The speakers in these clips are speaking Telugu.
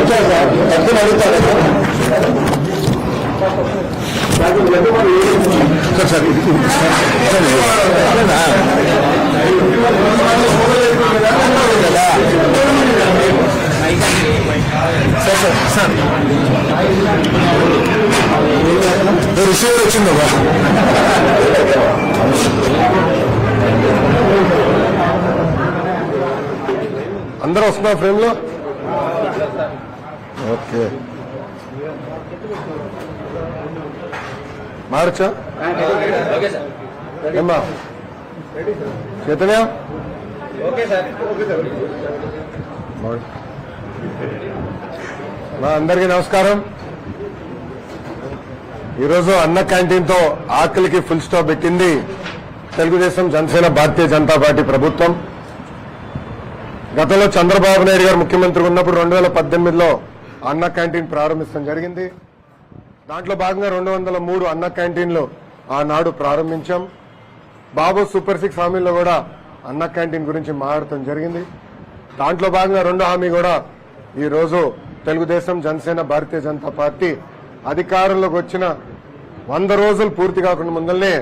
ఒక్కటే సార్ సార్ అన్న రిసీవర్ వచ్చిందా అందరూ వస్తున్నారు ఫ్రేమ్లో ఓకే. మారచ్చా ఏమ్మా? చైతన్య? మా అందరికీ నమస్కారం. ఈరోజు అన్న క్యాంటీన్తో ఆకలికి ఫుల్ స్టాప్ పెట్టింది తెలుగుదేశం జనసేన భారతీయ జనతా పార్టీ ప్రభుత్వం. గతంలో చంద్రబాబు నాయుడు గారు ముఖ్యమంత్రి ఉన్నప్పుడు రెండు వేల పద్దెనిమిదిలో అన్న క్యాంటీన్ ప్రారంభించడం జరిగింది. దాంట్లో భాగంగా రెండు వందల మూడు అన్న క్యాంటీన్లు ఆనాడు ప్రారంభించాం. బాబు సూపర్ సిక్స్ హామీల్లో కూడా అన్న క్యాంటీన్ గురించి మాట్లాడటం జరిగింది. దాంట్లో భాగంగా రెండో హామీ కూడా ఈరోజు తెలుగుదేశం జనసేన భారతీయ జనతా పార్టీ అధికారంలోకి వచ్చిన వంద రోజులు పూర్తి కాకుండా ముందల్నే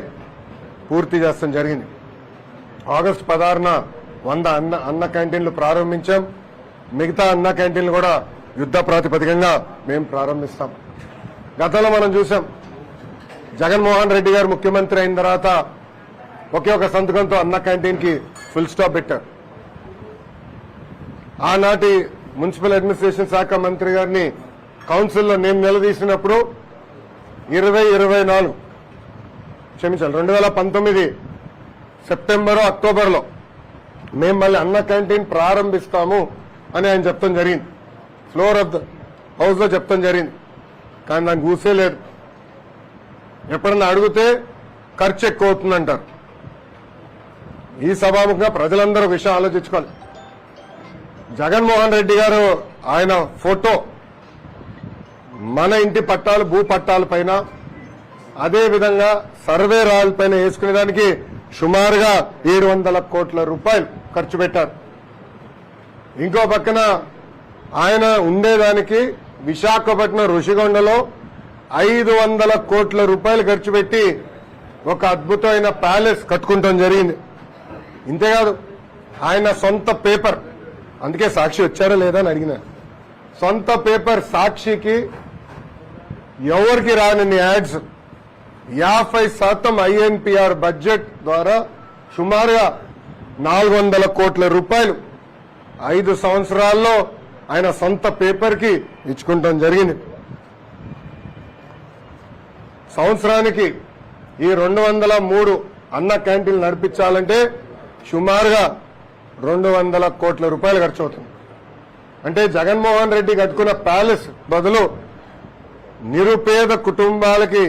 పూర్తి చేస్తాం జరిగింది. ఆగస్టు పదహారున వంద అన్న అన్న క్యాంటీన్లు ప్రారంభించాం. మిగతా అన్న క్యాంటీన్లు కూడా యుద్ధ ప్రాతిపదికంగా మేము ప్రారంభిస్తాం. గతంలో మనం చూసాం జగన్మోహన్ రెడ్డి గారు ముఖ్యమంత్రి అయిన తర్వాత ఒకే ఒక సంతకంతో అన్న క్యాంటీన్కి ఫుల్ స్టాప్ పెట్టారు. ఆనాటి మున్సిపల్ అడ్మినిస్ట్రేషన్ శాఖ మంత్రి గారిని కౌన్సిల్లో నేను నిలదీసినప్పుడు ఇరవై ఇరవై నాలుగు క్షమించాలి రెండు వేల పంతొమ్మిది సెప్టెంబరు అక్టోబర్లో మేము మళ్ళీ అన్న క్యాంటీన్ ప్రారంభిస్తాము అని ఆయన చెప్తాం జరిగింది. ఫ్లోర్ ఆఫ్ ద హౌస్లో చెప్తాం జరిగింది. కానీ దానికి ఊసే లేదు. ఎప్పుడన్నా అడిగితే ఖర్చు ఎక్కువ అవుతుందంటారు. ఈ సభాముఖంగా ప్రజలందరూ విషయం ఆలోచించుకోవాలి. జగన్మోహన్ రెడ్డి గారు ఆయన ఫోటో మన ఇంటి పట్టాలు భూ పట్టాల పైన అదే విధంగా సర్వే రాయల పైన వేసుకునేదానికి సుమారుగా ఏడు వందల కోట్ల రూపాయలు ఖర్చు పెట్టారు. ఇంకో పక్కన ఆయన ఉండేదానికి విశాఖపట్నం ఋషిగొండలో ఐదు వందల కోట్ల రూపాయలు ఖర్చు పెట్టి ఒక అద్భుతమైన ప్యాలెస్ కట్టుకుంటాం జరిగింది. ఇంతేకాదు ఆయన సొంత పేపర్ అందుకే సాక్షి వచ్చారా లేదా అని అడిగిన. సొంత పేపర్ సాక్షికి ఎవరికి రానన్ని యాడ్స్. యాభై శాతం ఐఎన్పిఆర్ బడ్జెట్ ద్వారా సుమారుగా నాలుగు వందల కోట్ల రూపాయలు. ఐదు సంవత్సరాల్లో ఆయన సొంత పేపర్కి ఇచ్చుకుంటాం జరిగింది. సంవత్సరానికి ఈ రెండు వందల మూడు అన్న క్యాంటీన్లు నడిపించాలంటే సుమారుగా రెండు వందల కోట్ల రూపాయలు ఖర్చు అవుతుంది. అంటే జగన్మోహన్ రెడ్డి కట్టుకున్న ప్యాలెస్ బదులు నిరుపేద కుటుంబాలకి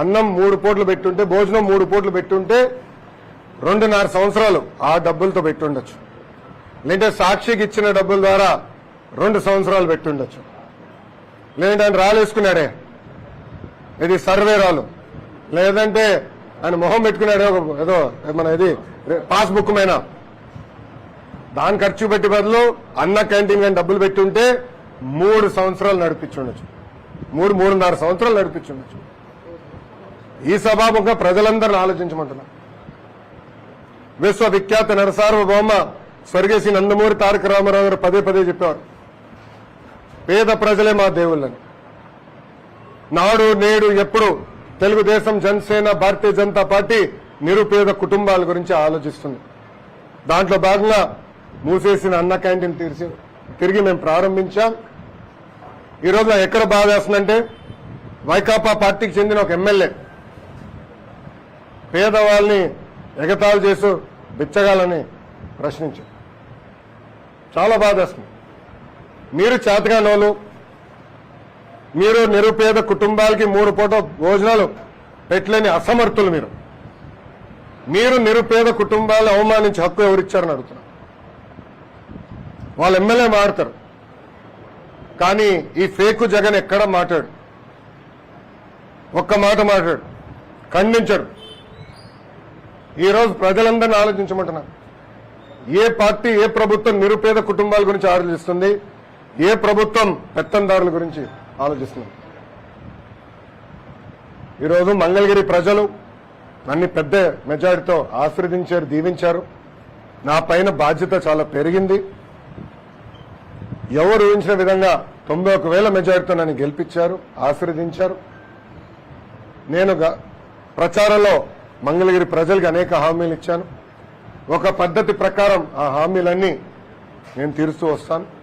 అన్నం మూడు పూట్లు పెట్టుంటే భోజనం మూడు పూట్లు పెట్టుంటే రెండున్నర సంవత్సరాలు ఆ డబ్బులతో పెట్టుండొచ్చు. లేదంటే సాక్షికి ఇచ్చిన డబ్బుల ద్వారా రెండు సంవత్సరాలు పెట్టుండొచ్చు. లేదంటే ఆయన రాలేసుకున్నాడే. ఇది సర్వే రాలు. లేదంటే ఆయన మొహం పెట్టుకున్నాడే ఒక ఏదో మన ఇది పాస్బుక్ మైన దాని ఖర్చు పెట్టి బదులు అన్న క్యాంటీన్ కానీ డబ్బులు పెట్టి ఉంటే మూడు సంవత్సరాలు నడిపించుండొచ్చు. మూడు మూడున్నర సంవత్సరాలు నడిపించుండొచ్చు. ఈ సభాముఖంగా ప్రజలందరిని ఆలోచించమంటున్నా. విశ్వవిఖ్యాత నరసార్వభౌమ స్వర్గేశి నందమూరి తారక రామారావు గారు పదే పదే చెప్పారు పేద ప్రజలే మా దేవుళ్ళని. నాడు నేడు ఎప్పుడు తెలుగుదేశం జనసేన భారతీయ జనతా పార్టీ నిరుపేద కుటుంబాల గురించి ఆలోచిస్తుంది. దాంట్లో భాగంగా మూసేసిన అన్న క్యాంటీన్ తీర్చి తిరిగి మేము ప్రారంభించాం. ఈరోజు ఎక్కడ బాధ వేస్తుందంటే వైకాపా పార్టీకి చెందిన ఒక ఎమ్మెల్యే పేదవాళ్ళని ఎగతాళి చేస్తూ బిచ్చగాలని ప్రశ్నించారు చాలా బాధ మీరు చేతగానోళ్ళు మీరు నిరుపేద కుటుంబాలకి మూడు పూట భోజనాలు పెట్టలేని అసమర్థులు మీరు. మీరు నిరుపేద కుటుంబాలు అవమానించే హక్కు ఎవరిచ్చారని అడుగుతున్నా. వాళ్ళ ఎమ్మెల్యే మాడతారు కానీ ఈ ఫేకు జగన్ ఎక్కడ మాట్లాడు? ఒక్క మాట మాట్లాడు. ఖండించడు. ఈరోజు ప్రజలందరినీ ఆలోచించమంటున్నా. ఏ పార్టీ ఏ ప్రభుత్వం నిరుపేద కుటుంబాల గురించి ఆలోచిస్తుంది? ఏ ప్రభుత్వం పెత్తందారుల గురించి ఆలోచిస్తుంది? ఈరోజు మంగళగిరి ప్రజలు నన్ను పెద్ద మెజారిటీతో ఆశీర్వదించారు దీవించారు. నా పైన బాధ్యత చాలా పెరిగింది. ఎవరు ఊహించిన విధంగా తొంభై ఒక వేల మెజారిటీతో నన్ను గెలిపించారు ఆశీర్వదించారు. నేను గ- ప్రచారంలో మంగళగిరి ప్రజలకు అనేక హామీలు ఇచ్చాను. ఒక పద్ధతి ప్రకారం ఆ హామీలన్నీ నేను తీరుస్తూ వస్తాను.